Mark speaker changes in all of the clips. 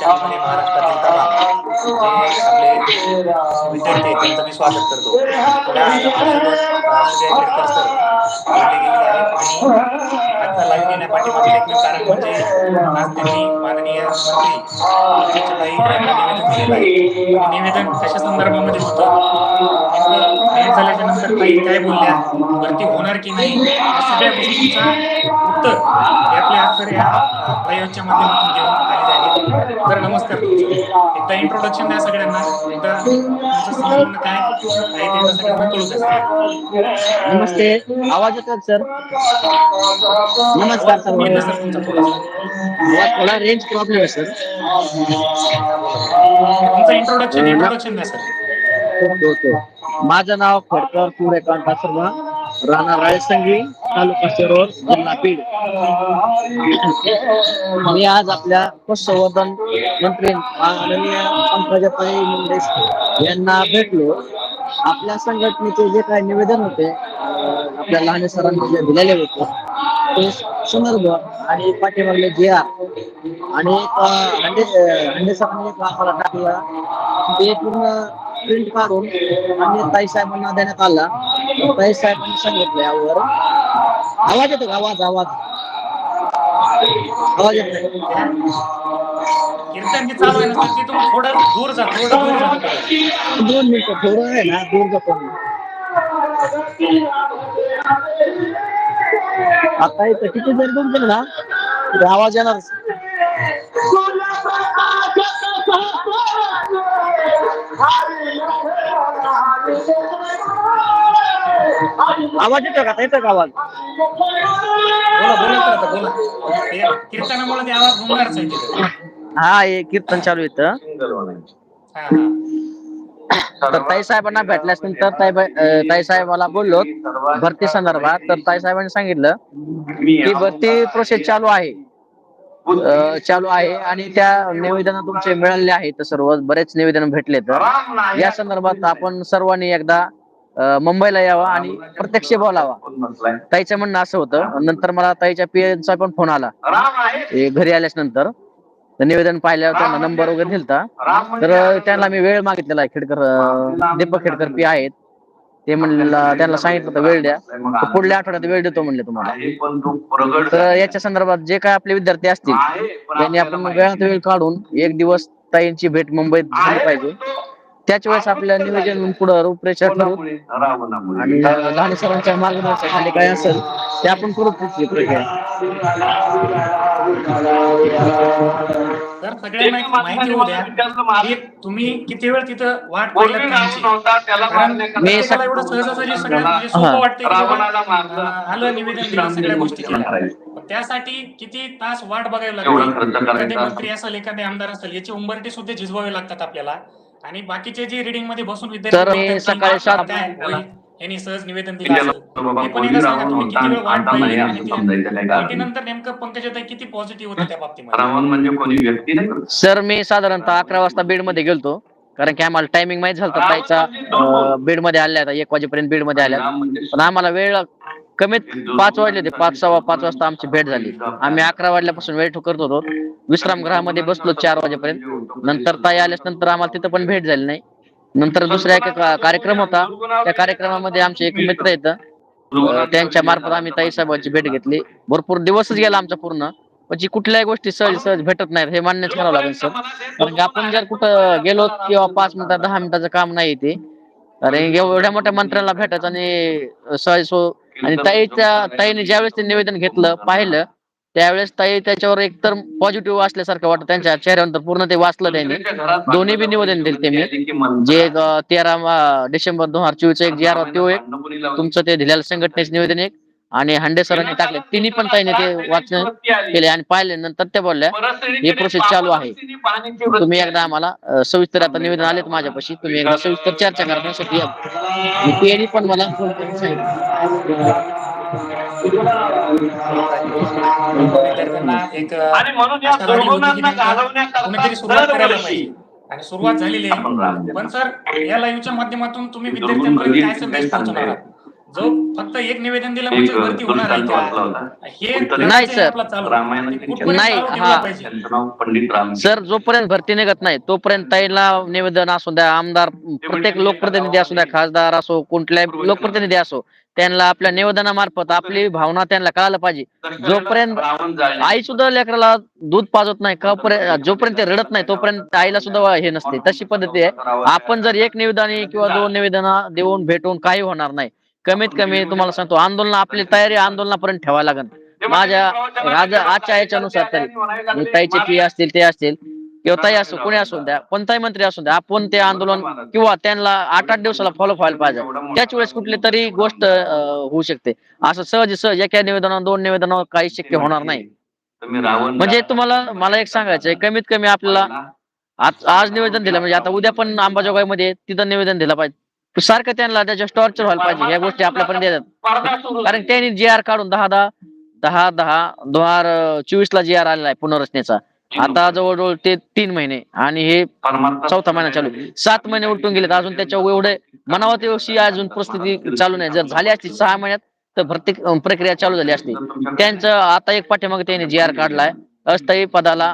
Speaker 1: चॅनलमध्ये महाराष्ट्रातील तमाम जे आपले विद्यार्थी आहेत त्यांचं मी स्वागत करतो. पुढे आपल्यासोबत सुजय खेडकर सर आहेत आणि कारण म्हणजे आज त्यांनी माननीय मंत्री यांना निवेदन दिलेलं आहे. निवेदन कशा संदर्भामध्ये होतं? झाल्याच्यानंतर ताई काय बोलल्या? भरती होणार की नाही? या सगळ्या गोष्टींचा उत्तर हे आपल्या आज सर या माध्यमातून घेऊन आलेले आहेत. सर नमस्कार एकदा इंट्रोडक्शन द्या सगळ्यांना. एकदा काय
Speaker 2: नमस्ते. आवाज येतो का, सर? नमस्कार सर. थोडा रेंज प्रॉब्लेम आहे सर.
Speaker 1: तुमचं इंट्रोडक्शन इंट्रोडक्शन द्या सर.
Speaker 2: Okay okay. माझं नाव खडकर सूर्यकांत शर्मा राहणार रायसंगी तालुका शिरोळ जिल्हा बीड. मी आज आपल्या पशुसंवर्धन मंत्री माननीय पंकजाताई मुंडेस यांना भेटलो. आपल्या संघटनेचे जे काही निवेदन होते आपल्या लहान सरांनी जे दिलेले होते ते संदर्भ आणि पाठीमागले जे आर आणि एक अं, हंडे हंडे सरांनी एक टाकला ते पूर्ण प्रिंट काढून आणि ताई साहेबांना देण्यात आला. ताई साहेबांनी सांगितलं यावर. आवाज येतो का? आवाज आवाज. आवाज येतो
Speaker 1: त्या कीर्तन जे चालू आहे ना सर तिथून थोडं दूर जा थोडं दूर जा. कुठं.
Speaker 2: दोन मिनिटं थोडं आहे ना दूर जातो मी. आता इथं किती जरी दूर गेलं ना तरी आवाज येणार आवाज येतो का? आता येतो का आवाज?
Speaker 1: बोला बोला सर आता बोला. ते कीर्तनामुळे ते आवाज घुमणारच आहे तिथं
Speaker 2: हा हे कीर्तन चालू येतं
Speaker 1: हा हा.
Speaker 2: तर ताई साहेबांना भेटल्यानंतर ताई ताई साहेबाला बोललो भरती संदर्भात. तर ताई साहेबांनी सांगितलं की भरती प्रोसेस चालू आहे. अं, चालू आहे आणि त्या निवेदन तुमचे मिळालेले आहेत सर्व. बरेच निवेदन भेटले तर या संदर्भात आपण सर्वांनी एकदा मुंबईला यावा आणि प्रत्यक्ष बोलावा ताईचं म्हणणं असं होतं. नंतर मला ताईच्या पीएचा पण फोन आला. घरी आल्याच नंतर तर निवेदन पाहिल्यावर त्यांना नंबर वगैरे दिलता. तर त्यांना मी वेळ मागितलेला आहे. खेडकर दीपक खेडकर पी आहेत. ते म्हणलेला त्यांना सांगितलं होतं वेळ द्या. पुढल्या आठवड्यात वेळ देतो म्हणले तुम्हाला. तर याच्या संदर्भात जे काय आपले विद्यार्थी असतील त्यांनी आपण वेळात वेळ काढून एक दिवस ताईंची भेट मुंबईत झाली पाहिजे. त्याच वेळेस आपल्या नियोजन पुढे रूपरेषा ठरवू आणि लहान सरांच्या मार्गदर्शनाखाली काय असेल ते आपण करू पुढची प्रक्रिया
Speaker 1: तर सगळ्यांना एक माहिती होऊ द्या. की तुम्ही किती वेळ तिथं वाट
Speaker 2: मी
Speaker 1: प्रत्येकाला एवढं सहजासहजी सगळं म्हणजे सोपं
Speaker 2: हा.
Speaker 1: वाटतं आलं निवेदन दिलं सगळ्या गोष्टी केल्या. त्यासाठी किती तास वाट बघावी लागते? एखादे मंत्री असेल एखादे आमदार असेल याची उंबरटे सुद्धा झिजवावे लागतात आपल्याला. आणि बाकीचे जे रिडिंगमध्ये बसून विद्यार्थी
Speaker 2: तर मी सकाळी सात-
Speaker 1: यांनी सहज निवेदन दिलं हे भेटीनंतर नेमकं पंकजाताई किती पॉझिटिव्ह होतं त्या बाबतीमध्ये?
Speaker 3: रावण म्हणजे कोणी व्यक्ती नाही
Speaker 2: सर मी साधारणतः अकरा वाजता बीडमध्ये गेलतो कारण की आम्हाला टायमिंग माहीत झालं ताईचा बीडमध्ये आल्या आता एक वाजेपर्यंत बीडमध्ये आल्या.
Speaker 3: म्हणजे
Speaker 2: पण आम्हाला वेळ कमीत पाच वाजले ते पाच सव्वा पाच वाजता आमची भेट झाली. आम्ही अकरा वाजल्यापासून वेट करत होतो. विश्रामगृहामध्ये बसलो चार वाजेपर्यंत. नंतर ताई आल्यास नंतर आम्हाला तिथं पण भेट झाली नाही. नंतर दुसरा एक कार्यक्रम होता. त्या कार्यक्रमामध्ये आमचे एक मित्र अं, त्यांच्या मार्फत आम्ही ताई साहेबांची भेट घेतली. भरपूर दिवसच गेला आमचा पूर्ण. पण जी कुठल्याही गोष्टी सहज सहज भेटत नाहीत हे मान्यच करावं लागेल सर. कारण की आपण जर कुठं गेलो किंवा पाच मिनिटात दहा मिनिटाचं काम नाही ते अरे एवढ्या मोठ्या मंत्र्याला भेटायचं आणि सहज सो आणि ताईच्या ताईने ज्यावेळेस ते निवेदन घेतलं पाहिलं त्यावेळेस ताई त्याच्यावर एकतर पॉझिटिव्ह असल्यासारखं वाटतं. त्यांच्या चेहऱ्यावर पूर्ण ते वाचलं त्यांनी. दोन्ही बी निवेदन दिले ते मी जे एक, तेरा डिसेंबर दोन हजार चोवीस एक जे आर तो एक. तुमचं ते दिलेलं संघटनेचं निवेदन एक. आणि हांडे सरांनी टाकले. तिन्ही पण ताईने ते वाचन केले आणि पाहिले. नंतर त्या बोलल्या हे प्रोसेस चालू आहे. तुम्ही एकदा आम्हाला सविस्तर आता निवेदन आलेत माझ्यापाशी. तुम्ही एकदा सविस्तर चर्चा करण्यासाठी त्यांनी पण मला फोन करून सांगितलं.
Speaker 1: विद्यार्थ्यांना एक
Speaker 3: आणि
Speaker 1: सुरुवात झालेली आहे. पण सर या लाईव्हच्या माध्यमातून तुम्ही विद्यार्थ्यांपर्यंत काय संदेश पोहोचवणार आहात. जो फक्त एक निवेदन दिलं म्हणजे भरती होणार आहे हे
Speaker 2: नाही, सर. नाही, हा. सर जोपर्यंत भरती निघत नाही तोपर्यंत ताईला निवेदन असू द्या आमदार प्रत्येक लोकप्रतिनिधी असू द्या खासदार असो कुठल्याही लोकप्रतिनिधी असो त्यांना आपल्या निवेदनामार्फत आपली भावना त्यांना कळायला पाहिजे. जोपर्यंत. आई सुद्धा लेकराला दूध पाजत नाही का पर्यंत जोपर्यंत ते रडत नाही तोपर्यंत आईला सुद्धा हे नसते. तशी पद्धती आहे. आपण जर एक निवेदन किंवा दोन निवेदन देऊन भेटून काही होणार नाही. कमीत कमी तुम्हाला सांगतो आंदोलन आपली तयारी आंदोलनापर्यंत ठेवायला लागेल माझ्या राजा आजच्या याच्यानुसार तरी. म्हणजे ताईचे पी असतील ते असतील. किंवा ताई असो कोणी असू द्या कोणताही मंत्री असू द्या आपण ते आंदोलन किंवा त्यांना आठ आठ दिवसाला फॉलो व्हायला पाहिजे. त्याच वेळेस कुठली तरी गोष्ट होऊ शकते. असं सहज सहज एका निवेदनावर दोन निवेदनावर काही शक्य होणार नाही. म्हणजे तुम्हाला मला एक सांगायचंय कमीत कमी आपल्याला आज आज निवेदन दिलं म्हणजे आता उद्या पण अंबाजोगाईमध्ये तिथं निवेदन दिलं पाहिजे. सारखं त्यांना त्याच्या टॉर्चर व्हायला पाहिजे. या गोष्टी आपल्यापर्यंत येतात. कारण त्यांनी जी आर काढून दहा दहा दहा दहा दोन हजार चोवीस ला जी आर आलेला आहे पुनर्रचनेचा. आता जवळजवळ ते तीन महिने आणि हे चौथा महिना चालू सात महिने उलटून गेलेत. अजून त्याच्या एवढे मनावा तेवढी अजून परिस्थिती चालू नाही. जर झाली असती सहा महिन्यात तर भरती प्रक्रिया चालू झाली असती. त्यांचं आता एक पाठीमागे त्यांनी जी आर काढलाय. अस्थायी पदाला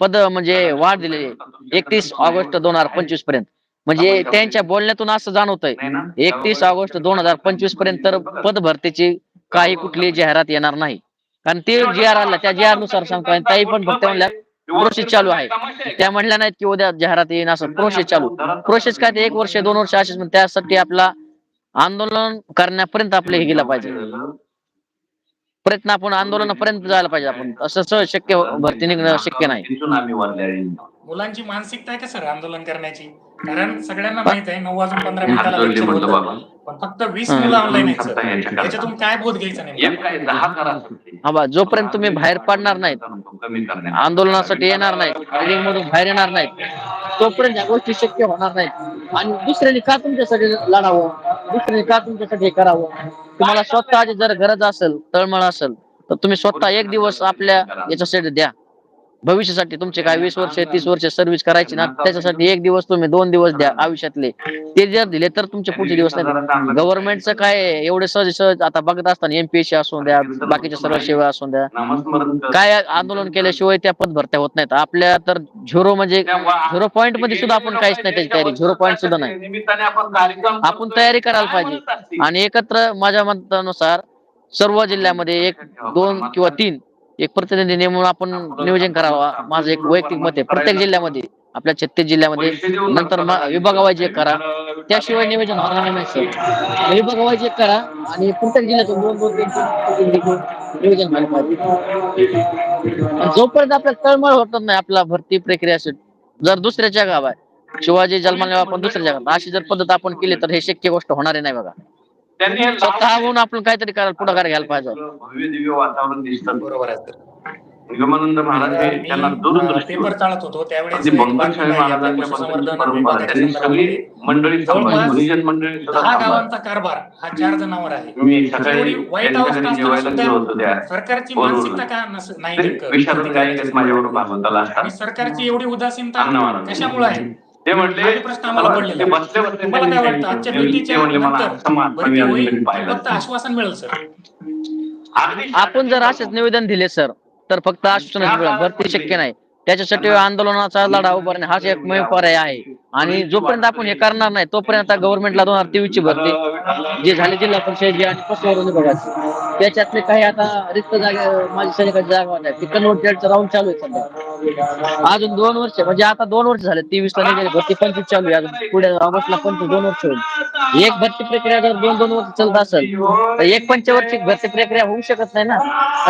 Speaker 2: पद म्हणजे वाढ दिलेली आहे. एकतीस ऑगस्ट दोन हजार पंचवीसपर्यंत म्हणजे त्यांच्या बोलण्यातून असं जाणवतंय? एकतीस ऑगस्ट दोन हजार पंचवीसपर्यंत तर पद भरतीची काही कुठली जाहिरात येणार नाही. कारण ते जी आर आला त्या जी आरनुसार सांगतो आणि ताई पण फक्त म्हणल्या प्रोसेस चालू आहे. त्या म्हणल्या नाहीत की उद्या जाहिरात येईन असं प्रोसेस चालू. प्रोसेस काय ते एक वर्ष दोन वर्ष असेच पण त्यासाठी आपला आंदोलन करण्यापर्यंत आपले हे गेलं पाहिजे. प्रयत्न आपण आंदोलनापर्यंत जायला पाहिजे आपण. असं सहज शक्य भरती निघणं शक्य नाही.
Speaker 1: मुलांची मानसिकता आहे का सर आंदोलन करण्याची? कारण सगळ्यांना माहीत आहे नऊ वाजून पंधरा मिनिटाला
Speaker 3: होतं
Speaker 1: पण फक्त वीस. मुलं ऑनलाईन. त्याच्यातून काय बोध घ्यायचा
Speaker 3: करा
Speaker 2: हा बा जोपर्यंत तुम्ही बाहेर पडणार नाहीत आंदोलनासाठी येणार नाहीत ट्रेनिंग मधून बाहेर येणार नाहीत. तोपर्यंत या गोष्टी शक्य होणार नाहीत. आणि दुसऱ्याने का तुमच्यासाठी लढावं? दुसऱ्याने का तुमच्यासाठी हे करावं? तुम्हाला स्वतःची जर गरज असेल तळमळ असेल तर तुम्ही स्वतः एक दिवस आपल्या याच्यासाठी द्या. भविष्यासाठी तुमचे काय वीस वर्ष तीस वर्ष सर्व्हिस करायची ना त्याच्यासाठी एक दिवस तुम्ही दोन दिवस द्या आयुष्यातले. ते जर दिले तर तुमचे पुढचे दिवस नाही. गव्हर्नमेंटचं काय एवढे सहज सहज आता बघत असताना एमपीएससी असू द्या बाकीच्या सर्व सेवा असू द्या. काय आंदोलन केल्याशिवाय त्या पद भरत्या होत नाहीत. आपल्या तर झिरो म्हणजे झिरो पॉईंटमध्ये सुद्धा आपण काहीच नाही त्याची तयारी. झिरो पॉईंट सुद्धा नाही.
Speaker 3: आपण
Speaker 2: तयारी करायला पाहिजे. आणि एकत्र माझ्या मतानुसार सर्व जिल्ह्यामध्ये एक दोन किंवा तीन एक प्रतिनिधी नेमून आपण नियोजन करावा. माझं एक वैयक्तिक मत आहे. प्रत्येक जिल्ह्यामध्ये आपल्या छत्तीस जिल्ह्यामध्ये नंतर एक करा. त्याशिवाय नियोजन होणार नाही सर विभागावाईज एक करा आणि प्रत्येक जिल्ह्यातून दोन दोन नियोजन व्हायला पाहिजे. जोपर्यंत आपल्याला तळमळ होत नाही आपला भरती प्रक्रिया असेल जर दुसऱ्याच्या गाव आहे शिवाजी जन्माला आपण दुसऱ्या जगात अशी जर पद्धत आपण केली तर हे शक्य गोष्ट होणार नाही बघा.
Speaker 3: त्यांनी
Speaker 2: स्वतःहून आपण काहीतरी करायला पुढाकार घ्यायला पाहिजे
Speaker 3: भव्य दिव्य वातावरण दिसतं
Speaker 1: बरोबर आहे सर
Speaker 3: निगमानंद महाराज हे त्यांना
Speaker 1: मी
Speaker 3: दूरदृष्टी
Speaker 1: पेपर
Speaker 3: होती.
Speaker 1: चालत होतो त्यावेळेस
Speaker 3: महाराजांच्या त्यांनी सगळी. मंडळी
Speaker 1: दहा. गावांचा कारभार हा चार जणांवर आहे
Speaker 3: मी सकाळी जेवायला गेलो होतो त्या
Speaker 1: सरकारची. मानसिकता का नाही
Speaker 3: विशारद गायकच माझ्यावर. भागवताला असतात
Speaker 1: सरकारची एवढी उदासीनता. कशामुळे आहे
Speaker 3: ते म्हणले
Speaker 1: हा प्रश्न आम्हाला पडलेला.
Speaker 3: बसले
Speaker 1: काय वाटतं आजच्या भेटीच्या नंतर फक्त. आश्वासन मिळेल सर.
Speaker 2: आपण जर असेच निवेदन दिले सर तर फक्त आश्वासन मिळेल. भरती शक्य नाही. त्याच्यासाठी आंदोलनाचा लढा उभारणे हाच एकमेव पर्याय आहे. आणि जोपर्यंत आपण हे करणार नाही तोपर्यंत गव्हर्नमेंटला दोन हजार तेवीस ची भरती जे झाली जिल्हा परिषद जी आणि पशुसंवर्धन विभागाची त्याच्यातले काही आता रिक्त जागा माझी सैनिकाची जागा होत्या ती कन्वर्टेडचं राऊंड चालू आहे सध्या. अजून दोन वर्ष म्हणजे आता दोन वर्ष झाले तेवीस ला निघाली भरती पंचवीस चालू आहे. अजून पुढे ऑगस्टला पंचवीस दोन वर्ष होईल. एक भरती प्रक्रिया जर दोन दोन वर्ष चालत असेल तर एक पंचवर्षिक भरती प्रक्रिया होऊ शकत नाही ना.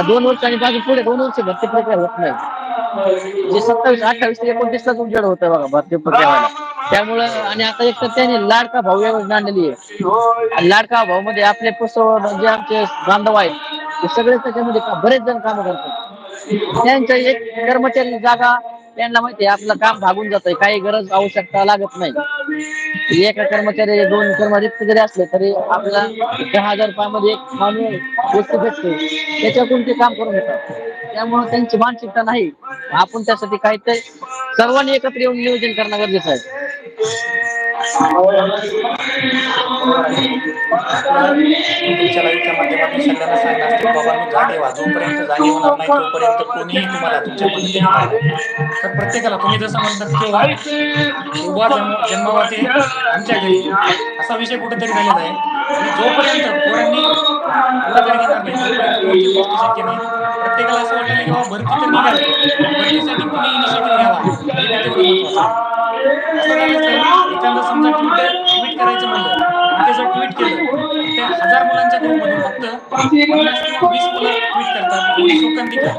Speaker 2: दोन वर्ष आणि बाजू पुढे दोन वर्ष भरती प्रक्रिया होत नाही. जे सत्तावीस अठ्ठावीस ते एकोणतीस लाच उजेड होतं बघा भरती प्रक्रिया त्यामुळं आणि आता एक तर त्यांनी लाडका भाऊ योजना आणलेली आहे. लाडका भाऊ मध्ये आपले पुस्तक जे म्हणजे आमचे बांधव आहेत. ते सगळे त्याच्यामध्ये बरेच जण काम करतात. त्यांच्या एक कर्मचारी जागा त्यांना माहिती आहे आपलं काम भागून जातंय. काही गरज आवश्यकता लागत नाही. एका कर्मचारी दोन कर्मचारी रिक्त जरी असले तरी आपला दहा हजार रुपयामध्ये एक माणूस वस्तू भेटते. त्याच्यातून ते काम करून घेतात. त्यामुळे त्यांची मानसिकता नाही. आपण त्यासाठी काहीतरी सर्वांनी एकत्र येऊन नियोजन करणं गरजेचं आहे.
Speaker 1: तुमच्या लाईव्हच्या माध्यमातून सगळ्यांना सांगणं असते की बाबांनो जागे व्हा जोपर्यंत जागे होणार नाही तोपर्यंत कोणीही तुम्हाला तुमच्या मदतीला तर प्रत्येकाला तुम्ही जसं म्हणतात की बाबा जन्म जन्मावा आमच्या घरी असा विषय कुठेतरी झालेला आहे आणि जोपर्यंत पोरांनी पुढाकार घेणार नाही तोपर्यंत कोणतीच गोष्ट शक्य नाही प्रत्येकाला असं वाटलं की बाबा भरती तर निघाली पण भरतीसाठी कुणी इनिशिएटिव्ह घ्यावा. हे एखादं समजा ट्विटर ट्विट करायचं म्हणलं आणि ते जर ट्विट केलं त्या हजार मुलांच्या ग्रुपमधून फक्त पन्नास किंवा वीस मुलं ट्विट करतात. एवढी शोकांतिका.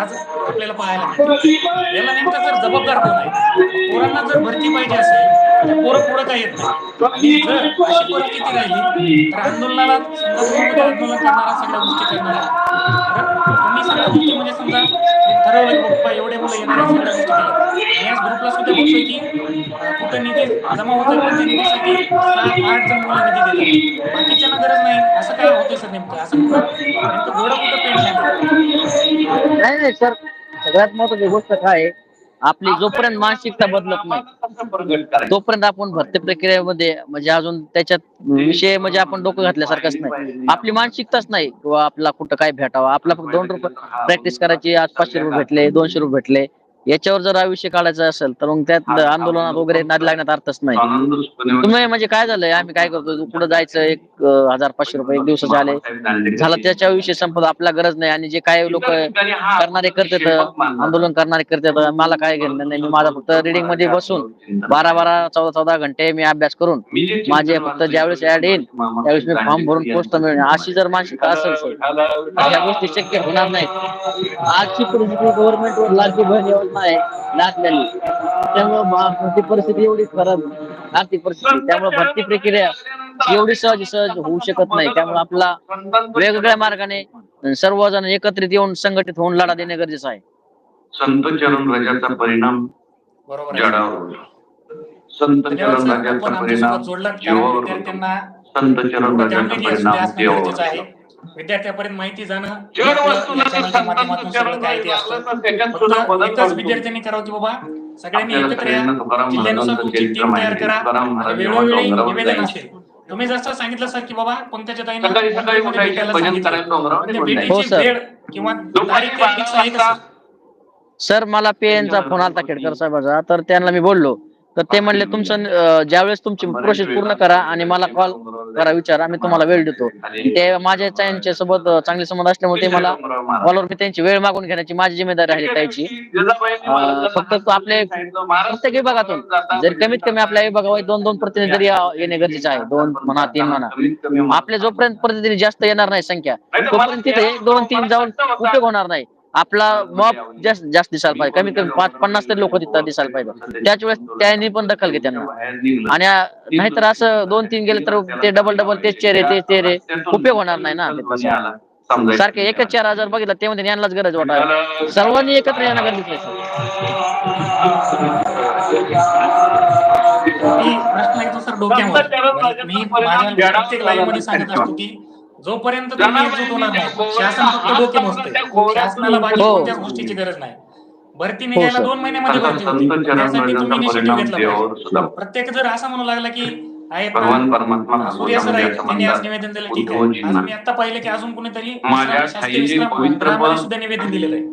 Speaker 1: आज आपल्याला पाहायला मिळते. याला नेमका जर जबाबदार कोण आहे? पोरांना जर भरती पाहिजे असेल तर पोरं पुढं काय येत नाही. जर अशी परिस्थिती राहिली तर आंदोलनाला समजा आंदोलन करणारा सगळ्या गोष्टी करणारा. तुम्ही सगळ्या गोष्टी म्हणजे समजा ठरवलं की बाप्पा एवढे मुलं येणार आहेत सगळ्या गोष्टी केल्या आणि ग्रुपला सुद्धा बघतोय की अं, कुठं निधी जमा होतं पण त्या निधीसाठी सात आठ जण मुलं निधी देतात. बाकीच्यांना गरज नाही. असं काय होतंय सर नेमकं? असं कुठं? नेमकं घोडं कुठं पेंट
Speaker 2: नाही नाही सर सगळ्यात महत्वाची गोष्ट काय आहे आपली जोपर्यंत मानसिकता बदलत नाही तोपर्यंत आपण भरती प्रक्रियेमध्ये म्हणजे अजून त्याच्यात विषय म्हणजे आपण डोकं घातल्यासारखंच नाही. आपली मानसिकताच नाही किंवा आपला कुठं काय भेटावं आपला फक्त दोन रुपये प्रॅक्टिस करायची आज पाचशे रुपये भेटले दोनशे रुपये भेटले. याच्यावर जर आयुष्य काढायचं असेल तर मग त्यात आंदोलनात वगैरे नाद लागण्यात अर्थच नाही. तुम्ही म्हणजे काय झालंय? आम्ही काय करतो पुढे जायचं? एक हजार पाचशे रुपये एक दिवसाचे आले. झालं त्याच्या विषय संपत आपला गरज नाही. आणि जे काय लोक करणारे करतात आंदोलन करणारे करतात मला काय घेणं नाही. मी माझा फक्त रिडिंगमध्ये बसून बारा बारा चौदा चौदा घंटे मी अभ्यास करून माझे फक्त ज्यावेळेस ऍड येईल त्यावेळेस मी फॉर्म भरून पोस्ट मिळेल अशी जर मानसिकता असेल ह्या गोष्टी शक्य होणार नाहीत. आजची परिस्थिती गव्हर्नमेंटवर लाखी बहीण आहे. लागलेली त्यामुळे भरती परिस्थिती एवढी खराब आर्थिक परिस्थिती त्यामुळे भरती प्रक्रिया एवढी सहज सहज होऊ शकत नाही. त्यामुळे आपला वेगवेगळ्या मार्गाने सर्वजण एकत्रित येऊन संघटित होऊन लढा देणे गरजेचं आहे.
Speaker 3: संत चरण राजाचा परिणाम. संत चरण राजाचा परिणाम संत चरण राजाचा परिणाम
Speaker 1: विद्यार्थ्यापर्यंत माहिती जाणं एकच. विद्यार्थ्यांनी करावं की बाबा सगळ्यांनी एकत्र या. जिल्ह्यानुसार तुमची टीम तयार. करा. वेळोवेळी निवेदन. असेल. तुम्ही जसं सांगितलं सर की बाबा पंकजा ताईंना भेटायला भेटीची
Speaker 2: हो,
Speaker 1: किंवा तारीख आहे का सर
Speaker 2: मला पीएनचा फोन आलता खेडकर साहेबाचा. तर त्यांना मी बोललो तर ते म्हणले तुमचं ज्यावेळेस तुमची प्रोसेस पूर्ण करा आणि मला कॉल करा विचारा मी तुम्हाला वेळ देतो. ते माझ्या त्यांच्यासोबत चांगले संबंध असल्यामुळे ते मला कॉलवर मी त्यांची वेळ मागून घेण्याची माझी जिम्मेदारी राहिली त्याची फक्त तो आपले प्रत्येक विभागातून जर कमीत कमी आपल्या विभागावर दोन दोन प्रतिनिधी तरी येणे गरजेचे आहे. दोन म्हणा तीन म्हणा. आपले जोपर्यंत प्रतिनिधी जास्त येणार नाही संख्या तोपर्यंत तिथे एक दोन तीन जाऊन उपयोग होणार नाही. आपला मॉब जास्त जास्त दिसायला पाहिजे. कमीत कमी पाच पन्नास तरी लोक तिथं दिसायला पाहिजे. त्याच वेळेस त्यांनी पण दखल घे त्यांना. आणि नाहीतर असं दोन तीन गेले तर ते डबल डबल तेच चेहरे तेच चेहरे. उपयोग होणार नाही ना सारखे एकच चार हजार बघितलं ते म्हणजे यांनाच गरज वाटायला सर्वांनी एकत्र येणं गरजेचं आहे सर.
Speaker 1: मी प्रश्न येतो सर डोक्यावर मी माझ्या प्रत्येक लाईव्हमध्ये सांगत असतो की जोपर्यंत तुम्ही एकजूट होणार नाही. शासन फक्त डोके मोजते शासनाला बाकी
Speaker 2: हो.
Speaker 1: कोणत्याच गोष्टीची गरज नाही. भरती निघायला
Speaker 2: सर.
Speaker 1: दोन महिन्यामध्ये भरती होते.
Speaker 3: संत चरण
Speaker 1: त्यासाठी तुम्ही
Speaker 3: राजाचा
Speaker 1: इनिशिएटिव्ह
Speaker 3: परिणाम
Speaker 1: घेतला
Speaker 3: जीवावर
Speaker 1: पाहिजे
Speaker 3: सुद्धा.
Speaker 1: प्रत्येक जर असं म्हणू लागला की आहेत सूर्य सर आहेत त्यांनी आज निवेदन दिलं ठीक आहे. आज मी आता पाहिलं की अजून कोणीतरी सुद्धा निवेदन दिलेलं आहे.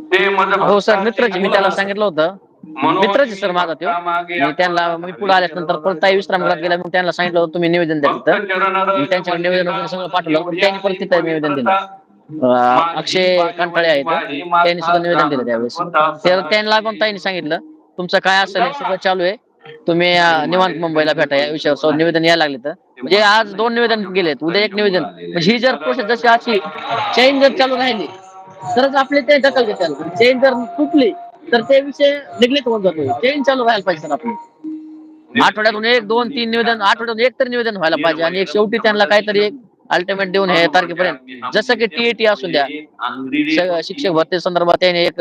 Speaker 2: हो सर मित्रच मी त्याला सांगितलं होतं. मित्रच सर माझा तो. मी त्यांना मी पुढे आल्यानंतर परत ताई विश्रामगृहात गेल्या मग त्यांना सांगितलं होतं तुम्ही निवेदन द्या तिथं त्यांच्याकडे निवेदन वगैरे सगळं पाठवलं पण त्यांनी परत तिथं निवेदन दिलं. अक्षय कंटाळे आहेत त्यांनी सुद्धा निवेदन दिलं त्यावेळेस. तर त्यांना पण ताईने सांगितलं तुमचं काय असेल सगळं चालू आहे. तुम्ही निवांत मुंबईला भेटा या विषयावर सो निवेदन यायला लागले तर. म्हणजे आज दोन निवेदन गेलेत उद्या एक निवेदन. म्हणजे ही जर प्रोसेस जशी अशी चेन जर चालू राहिली तरच आपले ते दखल घेतात. चेन जर तुटली तर ते विषय निगलेक्ट होऊन जातो चेंज चालू व्हायला पाहिजे सर आठवड्यातून एक दोन तीन निवेदन आठवड्यातून एक तरी निवेदन व्हायला पाहिजे आणि एक शेवटी त्यांना काहीतरी एक अल्टिमेट देऊन हे तारखेपर्यंत. जसं की टीईटी असू द्या. शिक्षक भरती संदर्भात त्याने एक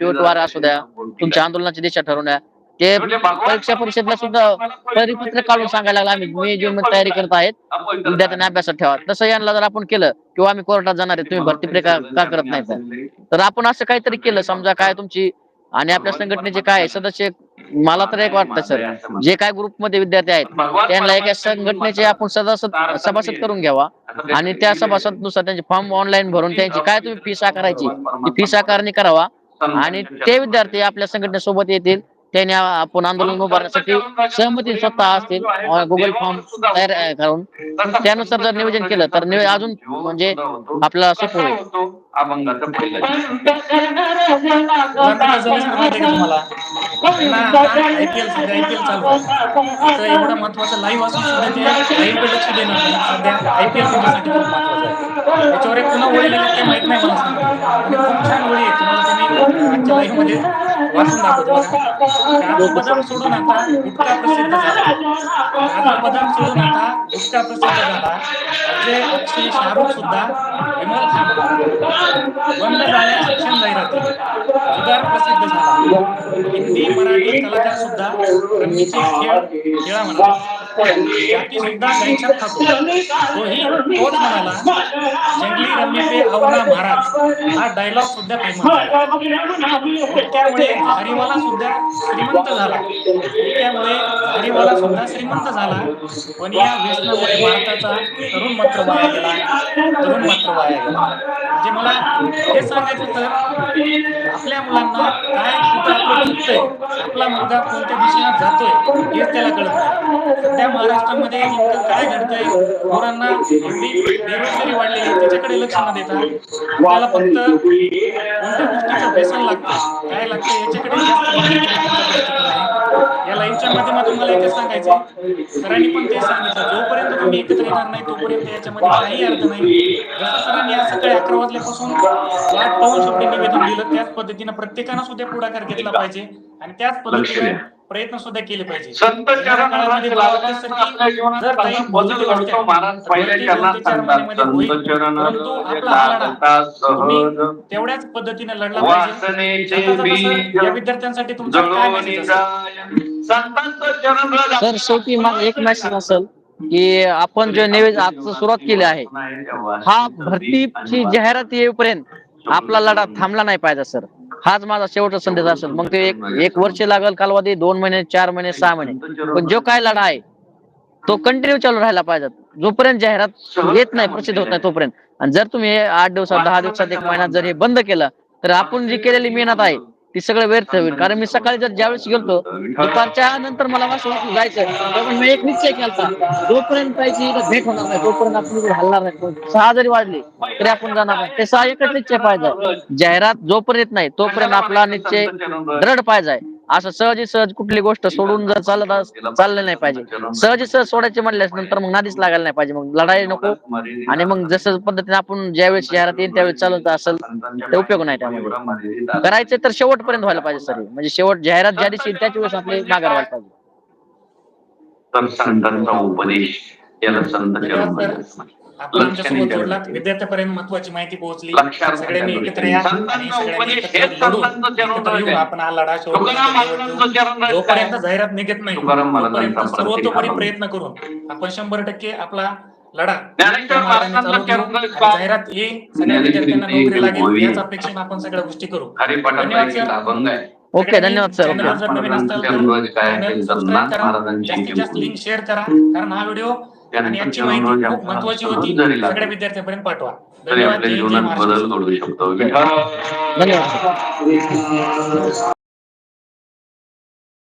Speaker 2: पिवटवार असू द्या. तुमच्या आंदोलनाची दिशा ठरवण्या ते परीक्षा परिषदला सुद्धा परिपत्र काढून सांगायला लागला आम्ही मे जून मध्ये तयारी करत आहेत. विद्यार्थ्यांना अभ्यासात ठेवा. तसं यांना जर आपण केलं किंवा आम्ही कोर्टात जाणार आहे तुम्ही भरती प्रकार का करत नाही तर आपण असं काहीतरी केलं समजा काय तुमची आणि आपल्या संघटनेचे काय सदस्य मला तर एक वाटतं सर जे काय ग्रुपमध्ये विद्यार्थी आहेत त्यांना एका संघटनेचे आपण सदस्य सभासद करून घ्यावा. आणि त्या सभासदनुसार त्यांचे फॉर्म ऑनलाईन भरून त्यांची काय तुम्ही फी साकारायची ती साकारणी करावा. आणि ते विद्यार्थी आपल्या संघटनेसोबत येतील त्याने आपण आंदोलन उभारण्यासाठी सहमती स्वतः असतील गुगल फॉर्म तयार करून. त्यानुसार जर नियोजन केलं तर अजून म्हणजे आपल्याला सोपं होईल.
Speaker 1: आयपीएल लाईव्ह असून लक्ष देणार सध्या आयपीएल खूप महत्वाचं आहे त्याच्यावर एक पुन्हा लागेल ते माहीत नाही मला खूप छान आहे तुम्हाला तुम्ही आजच्या लाईव्हमध्ये वाचून दाखवतो बघा काजू बदाम सोडून आता गुटखा प्रसिद्ध झाला काजू बदाम सोडून आता गुटखा प्रसिद्ध झाला अजय अक्षय शाहरुख सुद्धा विमल खान बंद झाल्या शिक्षण जाहिराती जुगार प्रसिद्ध झाला हिंदी मराठी कलाकार सुद्धा रम्मीचे खेळ खेळा म्हणाला जाती सुद्धा गायछाप खातो. तोही तोच म्हणाला. जंगली रम्मी पे अवना महाराज. हा डायलॉग सुद्धा फेमस झाला हरिवाला सुद्धा श्रीमंत झाला. त्यामुळे हरिवाला सुद्धा श्रीमंत झाला. पण या व्यसनामुळे भारताचा तरुण मात्र वाया गेला. तरुण मात्र वाया गेला. म्हणजे मला हे सांगायचं तर आपल्या मुलांना काय चुकतंय आपला मुलगा कोणत्या दिशेने जातोय हेच त्याला कळत नाही. सध्या महाराष्ट्रामध्ये नेमकं काय घडतंय पोरांना बेरोजगारी वाढलेली त्याच्याकडे लक्ष न देता त्याला फक्त कोणत्या गोष्टीचं व्यसन लागतं काय लागतं याच्याकडे या लाईव्हच्या माध्यमातून मला एकच सांगायचंय. सरांनी पण ते सांगितलं. जोपर्यंत तुम्ही एकत्र येणार नाही तोपर्यंत याच्यामध्ये काही अर्थ नाही. जसं सरांनी आज सकाळी अकरा वाजल्यापासून वाट पाहून शेवटी निवेदन दिलं त्याच पद्धतीनं प्रत्येकानं सुद्धा पुढाकार घेतला पाहिजे आणि त्याच पद्धतीने प्रयत्न सुद्धा केले पाहिजे. तेवढ्याच पद्धतीने लढला पाहिजे. या विद्यार्थ्यांसाठी तुमचा काय
Speaker 2: सर शेवटी एक मॅसेज असेल की आपण जे निवेदन आज सुरुवात केली आहे हा भरतीची जाहिरात येईपर्यंत आपला लढा थांबला नाही पाहिजे सर. हाच माझा शेवटचा संदेश असेल. मग ते एक एक वर्ष लागेल कालावधी दोन महिने चार महिने सहा महिने. पण जो काय लढा आहे तो कंटिन्यू चालू राहायला पाहिजे. जोपर्यंत जाहिरात येत नाही प्रसिद्ध होत नाही तोपर्यंत. आणि जर तुम्ही आठ दिवसात दहा दिवसात एक महिन्यात जर हे बंद केलं तर आपण जी केलेली मेहनत आहे ती सगळं व्यर्थ होईल. कारण मी सकाळी जर ज्यावेळेस गेलतो दुपारच्या नंतर मला वाटलं जायचं. तेव्हा मी एक निश्चय केला जोपर्यंत इथं भेट होणार नाही तोपर्यंत आपण हलणार नाही. पण सहा जरी वाढली तरी आपण जाणार नाही. ते सहा एकच निश्चय पाहिजे. जाहिरात जोपर्यंत येत नाही तोपर्यंत आपला निश्चय दृढ पाहिजे. असं सहजी सहज कुठली गोष्ट सोडून जर चालत चाललं नाही पाहिजे. सहजी सहज सोडायचे म्हणल्यास नंतर मग नादीच लागायला नाही पाहिजे. मग लढाई नको. आणि मग जसं पद्धतीने आपण ज्यावेळेस जाहिरात येईल त्यावेळेस चालत असेल ते उपयोग नाही त्यामध्ये. करायचं तर शेवटपर्यंत व्हायला पाहिजे सर म्हणजे शेवट जाहिरात ज्या दिवशी येईल त्याच वेळेस आपले माघार व्हायला पाहिजे.
Speaker 3: तर संतांचा उपदेश याला संत
Speaker 1: आपण आमच्यासोबत जोडला विद्यार्थ्यापर्यंत महत्वाची माहिती पोहोचली सगळ्यांनी. एकत्र या आणि सगळ्यांनी
Speaker 3: उपदेश
Speaker 1: एकत्र
Speaker 3: हेच
Speaker 1: लढू
Speaker 3: संतांचं चरण
Speaker 1: एकत्र येऊन
Speaker 3: राहिलंय.
Speaker 1: आपण हा लढा. जोपर्यंत जाहिरात निघत नाही तोपर्यंत सर्वतोपरी प्रयत्न करून आपण शंभर टक्के आपला लढा. जाहिरात येईल सगळ्या विद्यार्थ्यांना
Speaker 3: ते
Speaker 1: नोकरी लागेल. याच अपेक्षेने आपण सगळ्या गोष्टी करू धन्यवाद
Speaker 2: ओके धन्यवाद सर
Speaker 1: जास्तीत जास्त. लिंक शेअर करा कारण हा व्हिडिओ आणि याची माहिती खूप महत्वाची होती. सगळ्या विद्यार्थ्यांपर्यंत पाठवा. धन्यवाद. जय जय महाराष्ट्र.